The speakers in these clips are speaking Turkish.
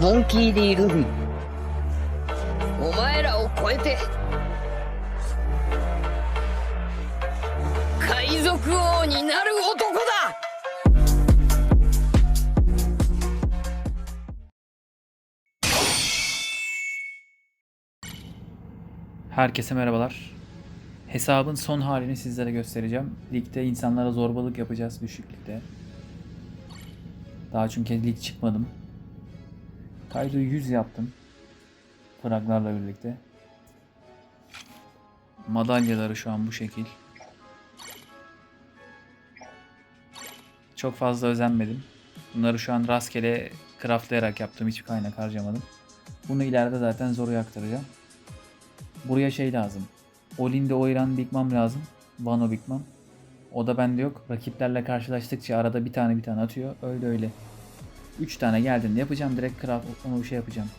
モンキー・ディ・ルフィお前らを超えて海賊王になる男だ Herkese merhabalar. Hesabın son halini sizlere göstereceğim. Ligde insanlara zorbalık yapacağız düşük ligde. Daha çünkü lig çıkmadım. Kaydo'yu 100 yaptım. Fraglarla birlikte. Madalyaları şu an bu şekil. Çok fazla özenmedim. Bunları şu an rastgele craftlayarak yaptım. Hiçbir kaynak harcamadım. Bunu ileride zaten Zoro'ya aktaracağım. Buraya şey lazım. Olin'de Oyran Big Mom lazım. Vano Big Mom. O da bende yok. Rakiplerle karşılaştıkça arada bir tane bir tane atıyor. Öyle öyle. 3 tane geldiğinde yapacağım. Direkt craft onu şey yapacağım.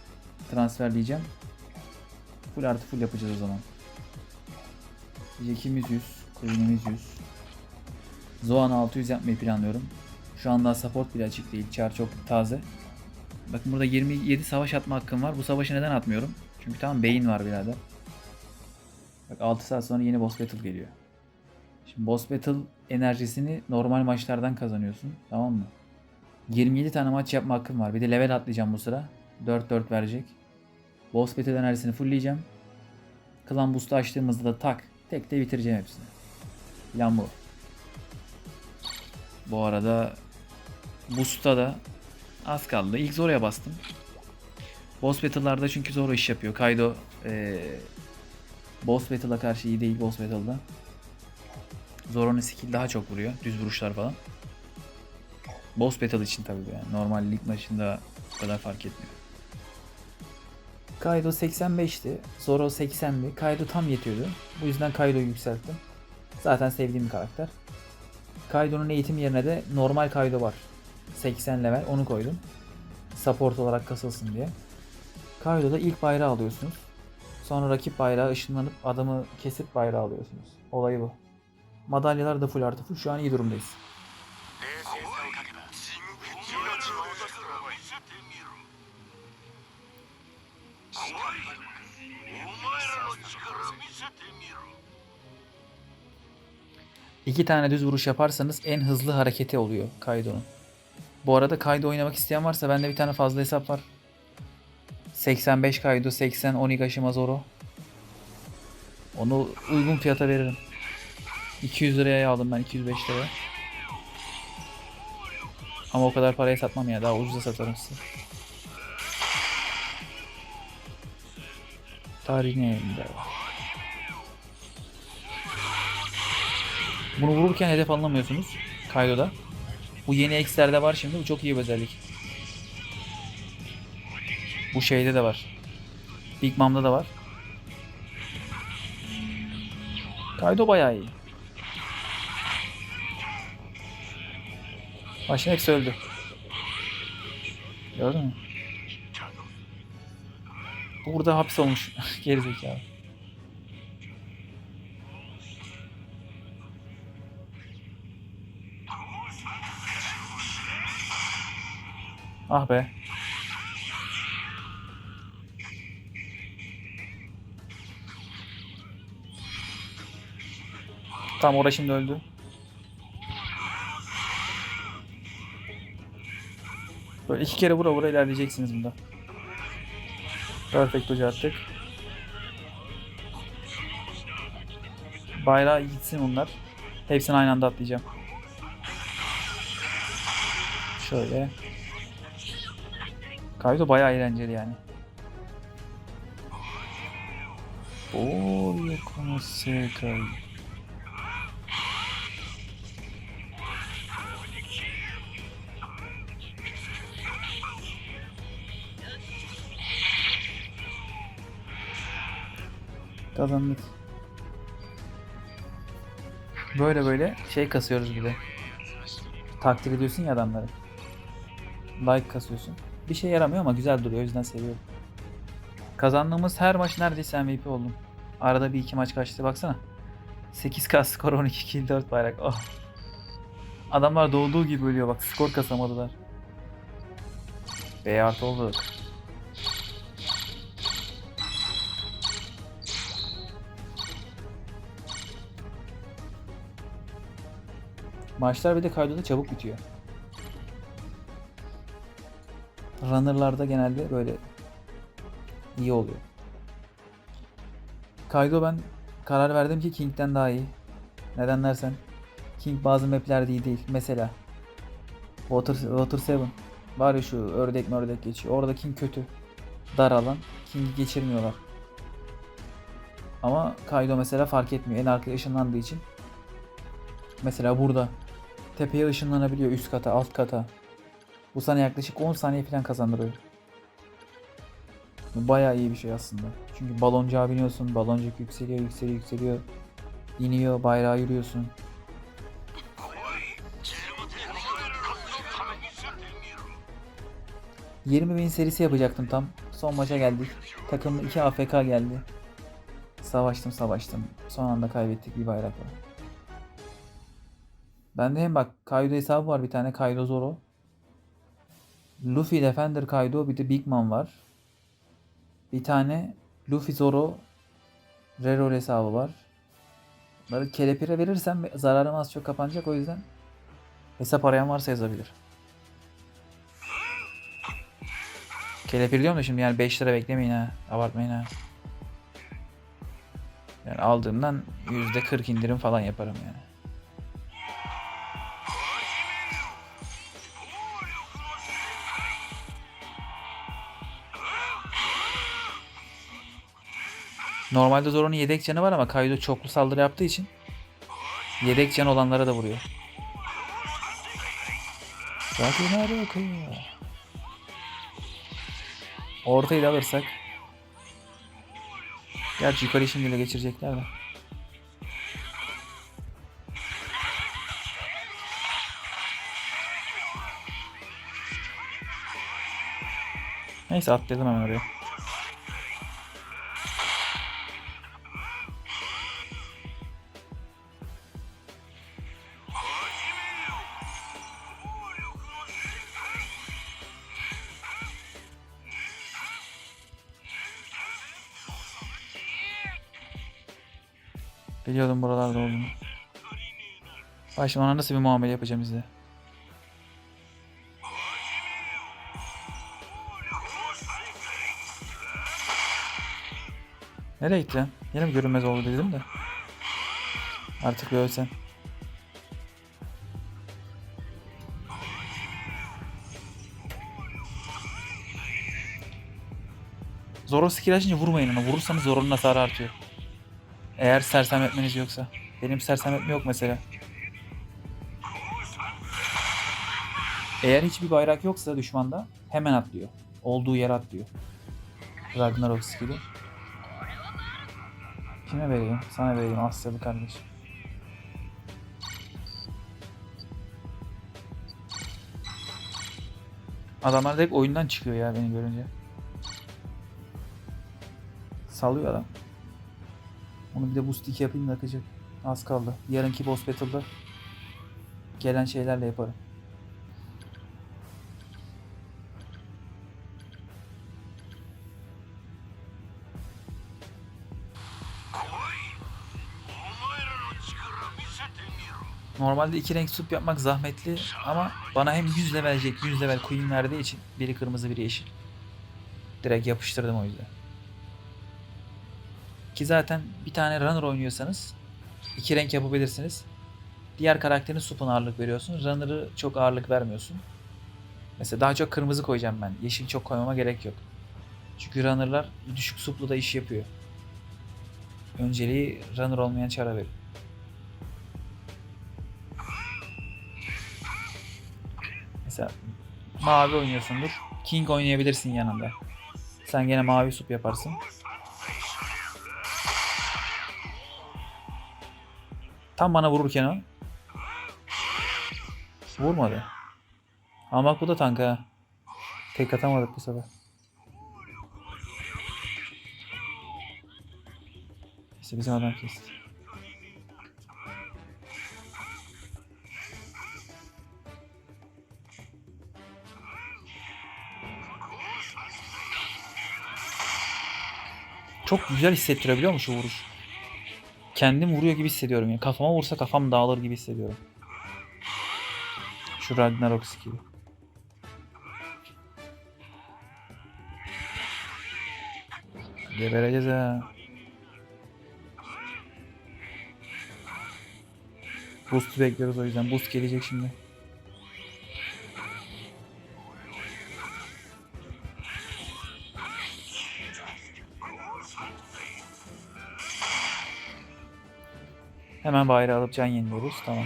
Transferleyeceğim. Full artı full yapacağız o zaman. Jack'imiz 100. Queen'imiz 100. Zoan 600 yapmayı planlıyorum. Şu anda support bile açık değil. Char çok taze. Bakın burada 27 savaş atma hakkım var. Bu savaşı neden atmıyorum? Çünkü tamam beyin var birader. Bak 6 saat sonra yeni boss battle geliyor. Şimdi boss battle enerjisini normal maçlardan kazanıyorsun. Tamam mı? 27 tane maç yapma hakkım var. Bir de level atlayacağım bu sıra. 4-4 verecek. Boss battle enerjisini fullleyeceğim. Clan boost'u açtığımızda da tak. Tek de bitireceğim hepsini. Plan bu. Bu arada boost'ta da az kaldı. İlk Zoro'ya bastım. Boss battle'larda çünkü Zoro iş yapıyor. Kaido eee Boss Battle'a karşı iyi değil Boss Battle'da. Zoro'nun skill daha çok vuruyor. Düz vuruşlar falan. Boss Battle için tabii yani. Normal lig maçında bu kadar fark etmiyor. Kaido 85'ti. Zoro 80'di. Kaido tam yetiyordu. Bu yüzden Kaido'yu yükselttim. Zaten sevdiğim bir karakter. Kaido'nun eğitim yerine de normal Kaido var. 80 level onu koydum. Support olarak kasılsın diye. Kaido'da ilk bayrağı alıyorsunuz. Sonra rakip bayrağı ışınlanıp adamı kesip bayrağı alıyorsunuz. Olayı bu. Madalyalar da full artı full. Şu an iyi durumdayız. 2 tane düz vuruş yaparsanız en hızlı hareketi oluyor Kaido'nun. Bu arada Kaido oynamak isteyen varsa bende bir tane fazla hesap var. 85 Kaido, 80 Onigashima Zoro. Onu uygun fiyata veririm. 200 liraya aldım ben 205 liraya. Ama o kadar paraya satmam ya daha ucuza satarım size. Tarih ne elinde var. Bunu vururken hedef anlamıyorsunuz Kaido'da. Bu yeni ekslerde var şimdi bu çok iyi bir özellik. Bu şeyde de var. Big Mom'da da var. Kaido bayağı iyi. Başın hepsi öldü. Gördün mü? Burada hapis olmuş. Gerizekalı. Ah be. Tamam orada şimdi öldü. Böyle iki kere vura vura ilerleyeceksiniz bunda. Perfect hoca attık. Bayrağı gitsin bunlar. Hepsini aynı anda atlayacağım. Şöyle. Kaido bayağı eğlenceli yani. Oo, yakını sekai. Kazandık. Böyle böyle şey kasıyoruz de. Takdir ediyorsun ya adamları. Like kasıyorsun. Bir şey yaramıyor ama güzel duruyor o yüzden seviyorum. Kazandığımız her maç neredeyse MVP oldum. Arada bir iki maç kaçtı baksana. 8K skor 12 kill 4 bayrak. Oh. Adamlar doğduğu gibi ölüyor bak skor kasamadılar. B artı olduk. Maçlar bir de Kaido'da çabuk bitiyor. Runner'larda genelde böyle iyi oluyor. Kaido ben karar verdim ki King'den daha iyi. Neden dersen King bazı maplerde iyi değil. Mesela Water, Water 7 var ya şu ördek ördek geçiyor. Orada King kötü. Dar alan. King'i geçirmiyorlar. Ama Kaido mesela fark etmiyor. En arkaya ışınlandığı için. Mesela burada tepeye ışınlanabiliyor üst kata, alt kata. Bu sana yaklaşık 10 saniye falan kazandırıyor. Bu bayağı iyi bir şey aslında. Çünkü baloncağa biniyorsun, baloncuk yükseliyor, yükseliyor, yükseliyor. İniyor, bayrağı yürüyorsun. 20 bin serisi yapacaktım tam. Son maça geldik. Takımda 2 AFK geldi. Savaştım savaştım. Son anda kaybettik bir bayrakla. Bende hem bak Kaido hesabı var bir tane Kaido Zoro. Luffy Defender Kaido bir de Big Mom var. Bir tane Luffy Zoro Reroll hesabı var. Bunları kelepire verirsem zararım az çok kapanacak o yüzden hesap arayan varsa yazabilir. Kelepir diyorum da şimdi yani 5 lira beklemeyin ha. Abartmayın ha. Yani aldığımdan %40 indirim falan yaparım yani. Normalde Zoro'nun yedek canı var ama Kaido çoklu saldırı yaptığı için yedek can olanlara da vuruyor. Zaten bakıyor? Ortayı da alırsak. Gerçi yukarı şimdi ele geçirecekler de. Neyse atladım hemen oraya. Biliyordum buralarda olduğunu. Bak ona nasıl bir muamele yapacağım izle. Nereye gitti lan? Yine mi görünmez oldu dedim de. Artık bir ölsen. Zoro skill açınca vurmayın ona. Vurursanız Zoro'nun hasarı artıyor. Eğer sersem etmeniz yoksa. Benim sersem etme yok mesela. Eğer hiçbir bayrak yoksa düşmanda hemen atlıyor. Olduğu yere atlıyor. Ragnarok skill'i. Kime vereyim? Sana vereyim Asyalı kardeşim. Adamlar direkt oyundan çıkıyor ya beni görünce. Salıyor adam. Onu bir de boost 2 yapayım da akacak. Az kaldı. Yarınki boss battle'da gelen şeylerle yaparım. Normalde iki renk sup yapmak zahmetli ama bana hem 100 level jet, 100 level queen verdiği için biri kırmızı biri yeşil. Direkt yapıştırdım o yüzden. Ki zaten bir tane runner oynuyorsanız iki renk yapabilirsiniz. Diğer karakterin sup'una ağırlık veriyorsun. Runner'ı çok ağırlık vermiyorsun. Mesela daha çok kırmızı koyacağım ben. Yeşil çok koymama gerek yok. Çünkü runner'lar düşük suplu da iş yapıyor. Önceliği runner olmayan çara verin. Mesela mavi oynuyorsundur. King oynayabilirsin yanında. Sen gene mavi sup yaparsın. Tam bana vururken o. Vurmadı. Ama bu da tank ha. Tek atamadık bu sefer. İşte bizim adam kesti. Çok güzel hissettirebiliyor mu şu vuruş? Kendim vuruyor gibi hissediyorum yani. Kafama vursa kafam dağılır gibi hissediyorum. Şu Ragnarok skill'i. Gebereceğiz ha. Boost bekliyoruz o yüzden. Boost gelecek şimdi. Hemen bayrağı alıp can yeniliyoruz. Tamam.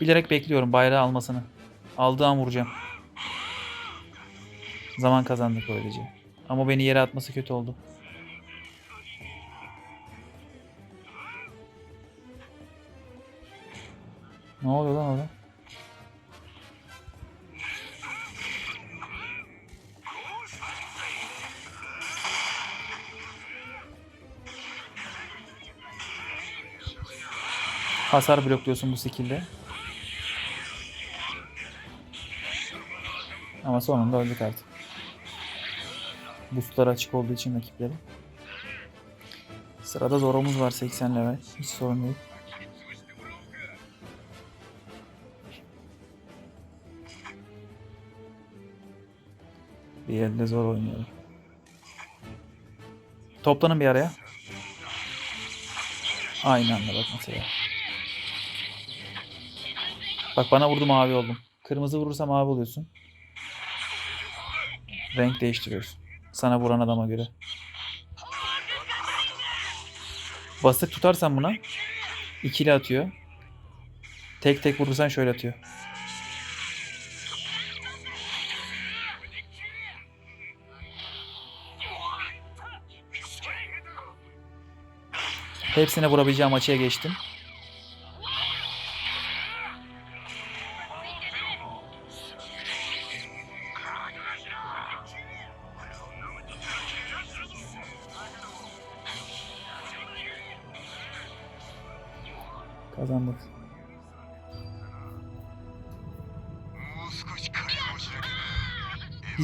Bilerek bekliyorum bayrağı almasını. Aldığı an vuracağım. Zaman kazandık böylece. Ama beni yere atması kötü oldu. Ne oluyor lan orada? Hasar blokluyorsun bu skill'de. Ama sonunda öldük artık. Boostlar açık olduğu için rakipleri. Sırada Zoro'muz var 80 level. Hiç sorun değil. Bir elde zor oynuyor. Toplanın bir araya. Aynı anda bak mesela. Bak bana vurdu mavi oldum. Kırmızı vurursa mavi oluyorsun. Renk değiştiriyorsun. Sana vuran adama göre. Basık tutarsan buna ikili atıyor. Tek tek vurursan şöyle atıyor. Hepsine vurabileceğim açıya geçtim.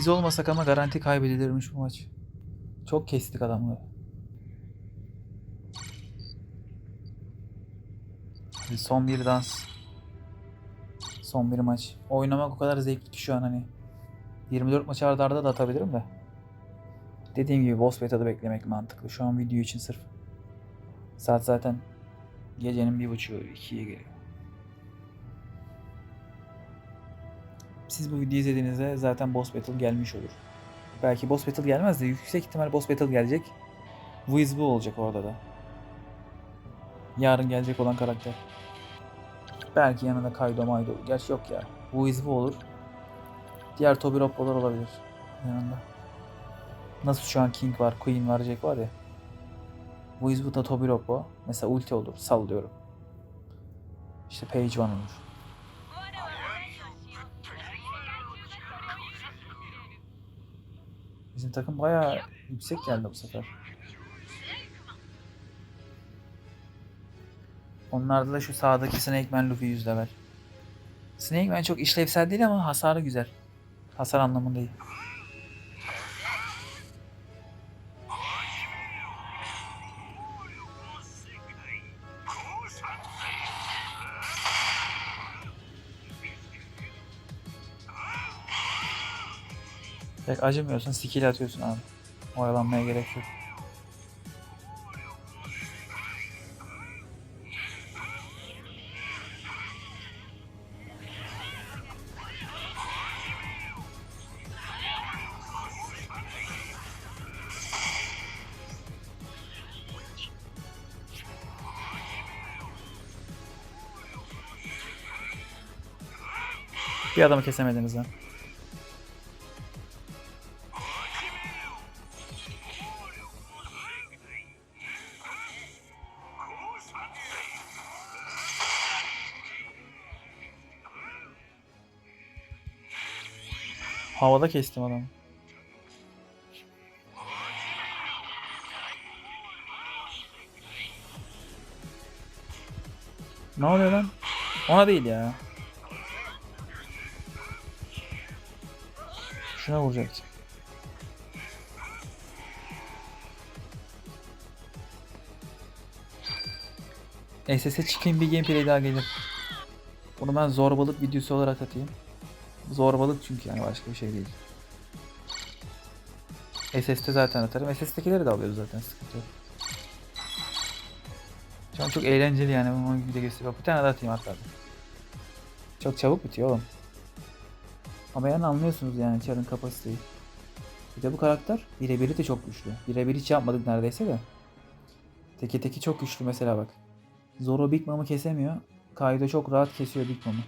Biz olmasak ama garanti kaybedilirmiş bu maç. Çok kestik adamları. Son bir dans. Son bir maç. Oynamak o kadar zevkli ki şu an hani. 24 maç arda arda da atabilirim de. Dediğim gibi boss beta'da beklemek mantıklı. Şu an video için sırf. Saat zaten gecenin bir buçuğu ikiye geliyor. Siz bu videoyu izlediğinizde zaten boss battle gelmiş olur. Belki boss battle gelmez de yüksek ihtimal boss battle gelecek. Wiz bu olacak orada da. Yarın gelecek olan karakter. Belki yanında Kaido Maido. Gerçi yok ya. Wiz bu olur. Diğer Tobiroppo'lar olabilir yanında. Nasıl şu an King var, Queen var, Jack var ya. Wiz bu da Tobiroppo. Mesela ulti olur. Sallıyorum. İşte Page One olur. Bizim takım bayağı yüksek geldi bu sefer. Onlarda da şu sağdaki Snake Man Luffy 100 level. Snake Man çok işlevsel değil ama hasarı güzel. Hasar anlamında iyi. Pek acımıyorsun, skill atıyorsun abi. Oyalanmaya gerek yok. Bir adamı kesemediniz lan. Havada kestim adamı. Ne oluyor lan? Ona değil ya. Şuna vuracaktım. SS'e çıkayım bir gameplay daha gelir. Bunu ben zorbalık videosu olarak atayım. Zorbalık çünkü yani başka bir şey değil. SS'te zaten atarım. SS'tekileri de alıyoruz zaten sıkıntı yok. Şu an çok eğlenceli yani bunu video gösteriyor. Bir tane daha atayım hatta. Çok çabuk bitiyor oğlum. Ama yani anlıyorsunuz yani Char'ın kapasiteyi. Bir de bu karakter birebiri de çok güçlü. Birebir hiç yapmadık neredeyse de. Teke teki çok güçlü mesela bak. Zoro Big Mom'u kesemiyor. Kaido çok rahat kesiyor Big Mom'u.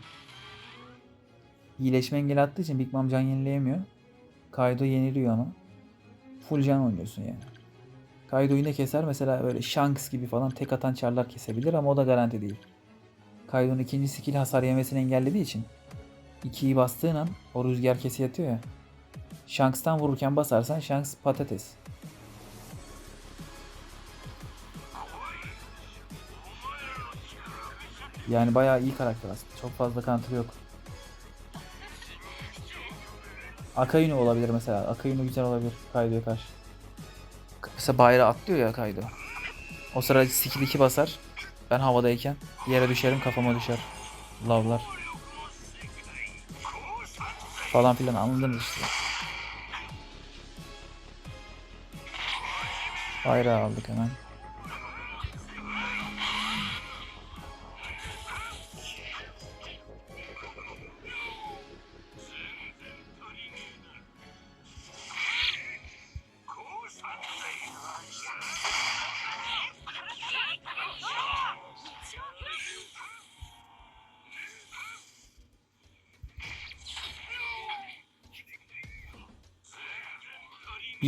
İyileşme engel attığı için Big Mom can yenileyemiyor. Kaido yeniliyor ama. Full can oynuyorsun yani. Kaido yine keser mesela böyle Shanks gibi falan tek atan çarlar kesebilir ama o da garanti değil. Kaido'nun ikinci skill hasar yemesini engellediği için 2'yi bastığın an o rüzgar kesi yatıyor ya. Shanks'tan vururken basarsan Shanks patates. Yani bayağı iyi karakter aslında. Çok fazla counter yok. Akainu olabilir mesela. Akainu güzel olabilir Kaido'ya karşı. Mesela bayrağı atlıyor ya Kaido. O sırada skill 2 basar. Ben havadayken yere düşerim kafama düşer. Lavlar. Falan filan anladınız işte. Bayrağı aldık hemen.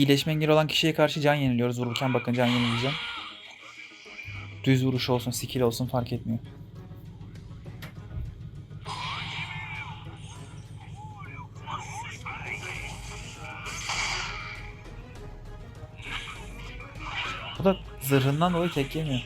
İyileşme engeli olan kişiye karşı can yeniliyoruz. Vururken bakın can yenileyeceğim. Düz vuruş olsun, skill olsun fark etmiyor. Bu da zırhından dolayı tek yemiyor.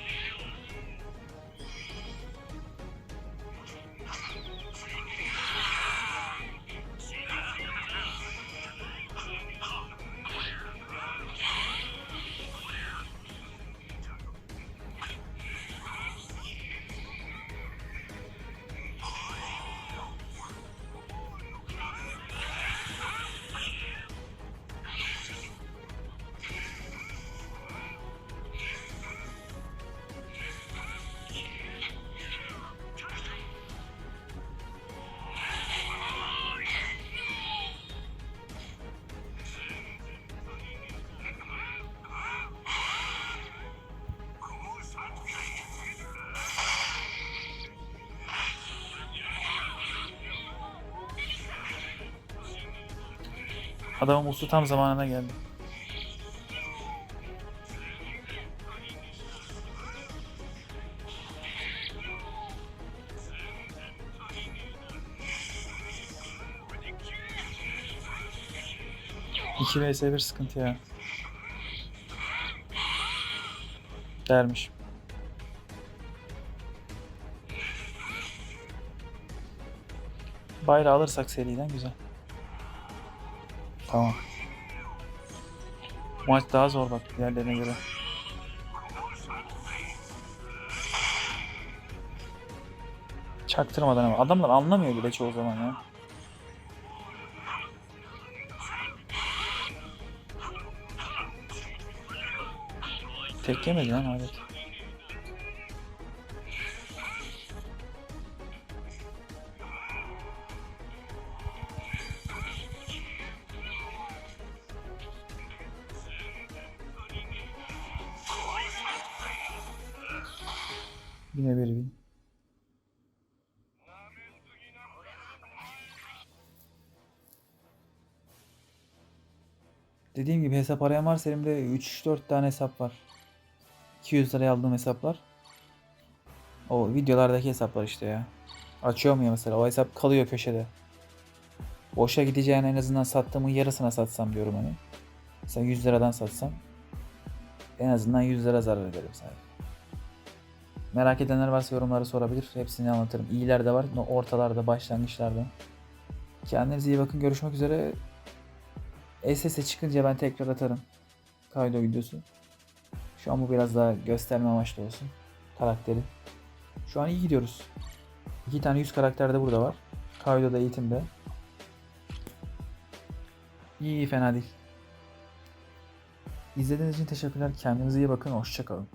Adamın ustu tam zamanına geldi. İki vs 1 sıkıntı ya. Dermiş. Bayrağı alırsak seriden güzel. Tamam. Bu maç daha zor bak diğerlerine göre. Çaktırmadan ama. Adamlar anlamıyor bile çoğu zaman ya. Tek yemedi lan alet. Gibi hesap arayan varsa elimde 3-4 tane hesap var. 200 liraya aldığım hesaplar. O videolardaki hesaplar işte ya. Açıyorum ya mesela o hesap kalıyor köşede. Boşa gideceğine en azından sattığımın yarısına satsam diyorum hani. Mesela 100 liradan satsam en azından 100 lira zarar ederim sadece. Merak edenler varsa yorumlara sorabilir. Hepsini anlatırım. İyiler de var, ortalarda, başlangıçlarda. Kendinize iyi bakın. Görüşmek üzere. SS'e çıkınca ben tekrar atarım. Kaydo videosu. Şu an bu biraz daha gösterme amaçlı olsun. Karakteri. Şu an iyi gidiyoruz. İki tane yüz karakter de burada var. Kaido da eğitimde. İyi fena değil. İzlediğiniz için teşekkürler. Kendinize iyi bakın. Hoşçakalın.